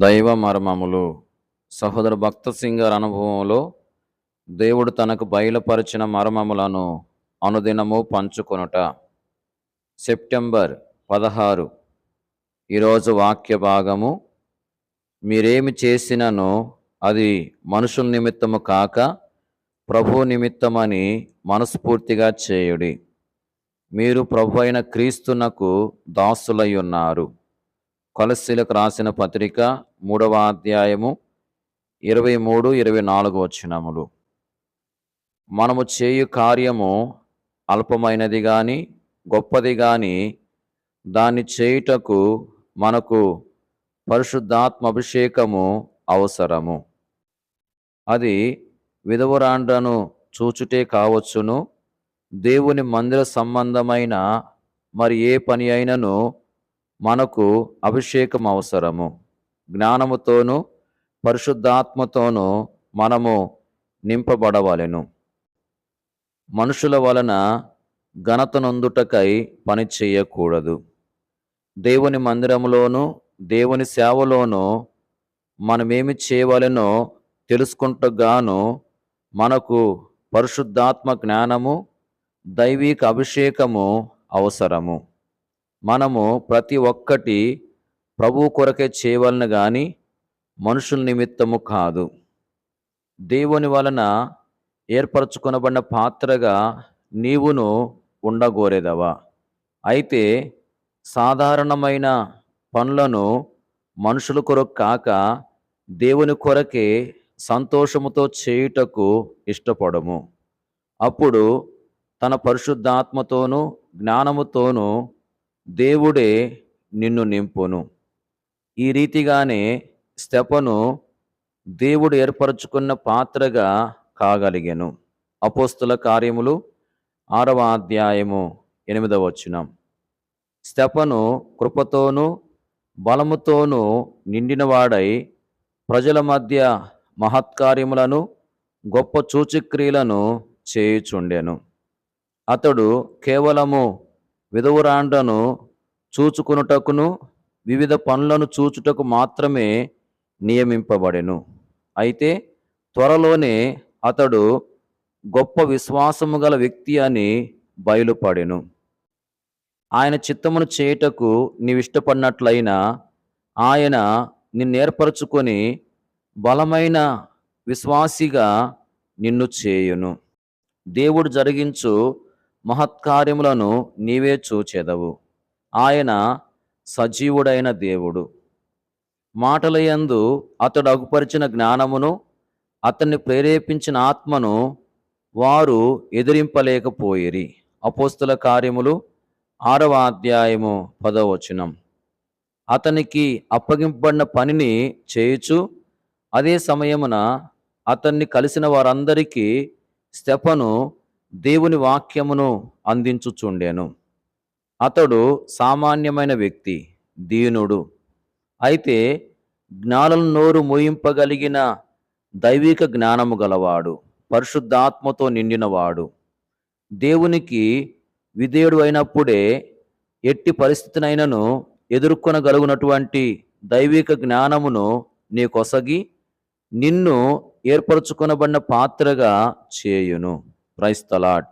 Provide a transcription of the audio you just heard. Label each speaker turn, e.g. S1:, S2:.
S1: దైవ మర్మములు. సహోదర భక్త సింగర్ అనుభవంలో దేవుడు తనకు బయలుపరిచిన మర్మములను అనుదినము పంచుకొనుట. సెప్టెంబర్ పదహారు. ఈరోజు వాక్య భాగము. మీరేమి చేసినను అది మనుషుల నిమిత్తము కాక ప్రభు నిమిత్తమని మనస్ఫూర్తిగా చేయుడి. మీరు ప్రభు అయిన క్రీస్తునకు దాసులై ఉన్నారు. కొలస్సీలకు రాసిన పత్రిక మూడవ అధ్యాయము ఇరవై మూడు ఇరవై నాలుగు వచ్చినములు మనము చేయు కార్యము అల్పమైనది గాని గొప్పది గాని దాన్ని చేయుటకు మనకు పరిశుద్ధాత్మ అభిషేకము అవసరము. అది విధవరాండ్రను చూచుటే కావచ్చును. దేవుని మందిర సంబంధమైన మరి ఏ పని అయినను మనకు అభిషేకం అవసరము. జ్ఞానముతోను పరిశుద్ధాత్మతోనూ మనము నింపబడవలెను. మనుషుల వలన ఘనతనొందుటకై పని చేయకూడదు. దేవుని మందిరములోను దేవుని సేవలోను మనమేమి చేయవలెనో తెలుసుకుంటగాను మనకు పరిశుద్ధాత్మ జ్ఞానము దైవిక అభిషేకము అవసరము. మనము ప్రతి ఒక్కటి ప్రభు కొరకే చేయవలన కానీ మనుషుల నిమిత్తము కాదు. దేవుని వలన ఏర్పరచుకొనబడిన పాత్రగా నీవును ఉండగోరేదవా? అయితే సాధారణమైన పనులను మనుషుల కొరకు కాక దేవుని కొరకే సంతోషముతో చేయుటకు ఇష్టపడము. అప్పుడు తన పరిశుద్ధాత్మతోనూ జ్ఞానముతోనూ దేవుడే నిన్ను నింపును. ఈ రీతిగానే స్తెపను దేవుడు ఏర్పరచుకున్న పాత్రగా కాగలిగాను. అపోస్తుల కార్యములు ఆరవ అధ్యాయము ఎనిమిదవ వచనం. స్తెపను కృపతోనూ బలముతోనూ నిండినవాడై ప్రజల మధ్య మహత్కార్యములను గొప్ప సూచక్రియలను చేయుచుండెను. అతడు కేవలము విధవురాండ్రను చూచుకునుటకును వివిధ పనులను చూచుటకు మాత్రమే నియమింపబడెను. అయితే త్వరలోనే అతడు గొప్ప విశ్వాసము గల వ్యక్తి అని బయలుపడెను. ఆయన చిత్తమును చేయుటకు నీవిష్టపడినట్లయినా ఆయన నిన్నేర్పరచుకొని బలమైన విశ్వాసిగా నిన్ను చేయును. దేవుడు జరిగించు మహత్కార్యములను నీవే చూచెదవు. ఆయన సజీవుడైన దేవుడు. మాటలయందు అతడు అగుపరిచిన జ్ఞానమును అతన్ని ప్రేరేపించిన ఆత్మను వారు ఎదిరింపలేకపోయిరి. అపోస్తుల కార్యములు ఆరవ అధ్యాయము పదవచనం అతనికి అప్పగింపబడిన పనిని చేయుచు అదే సమయమున అతన్ని కలిసిన వారందరికీ స్టెపను దేవుని వాక్యమును అందించుచుండెను. అతడు సామాన్యమైన వ్యక్తి దీనుడు. అయితే జ్ఞానం నోరు మోయింపగలిగిన దైవిక జ్ఞానము గలవాడు పరిశుద్ధాత్మతో నిండినవాడు. దేవునికి విధేయుడు అయినప్పుడే ఎట్టి పరిస్థితినైనను ఎదుర్కొనగలుగునటువంటి దైవిక జ్ఞానమును నీకొసగి నిన్ను ఏర్పరచుకొనబడిన పాత్రగా చేయును. Praise the Lord.